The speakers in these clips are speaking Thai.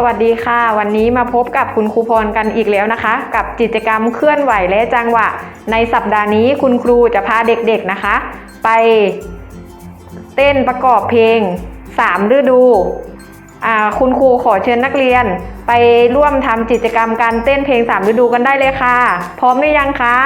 สวัสดีค่ะ วันนี้มาพบกับคุณครูพรกันอีกแล้วนะคะ กับกิจกรรมเคลื่อนไหวและจังหวะ ในสัปดาห์นี้คุณครูจะพาเด็กๆนะคะ ไปเต้นประกอบเพลง3ฤดูอ่าคุณครูขอเชิญนักเรียน ไปร่วมทำกิจกรรมการเต้นเพลง3ฤดูกันได้เลยค่ะ พร้อมหรือยังคะ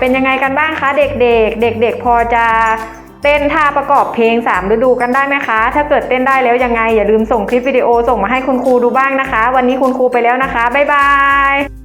เป็นยังไงกันบ้างคะเด็กๆ เด็ก ๆ พอจะเต้นท่าประกอบเพลง 3 ฤดูกันได้ไหมคะ ถ้าเกิดเต้นได้แล้วยังไงอย่าลืมส่งคลิปวิดีโอส่งมาให้คุณครูดูบ้างนะคะ วันนี้คุณครูไปแล้วนะคะ บ๊ายบาย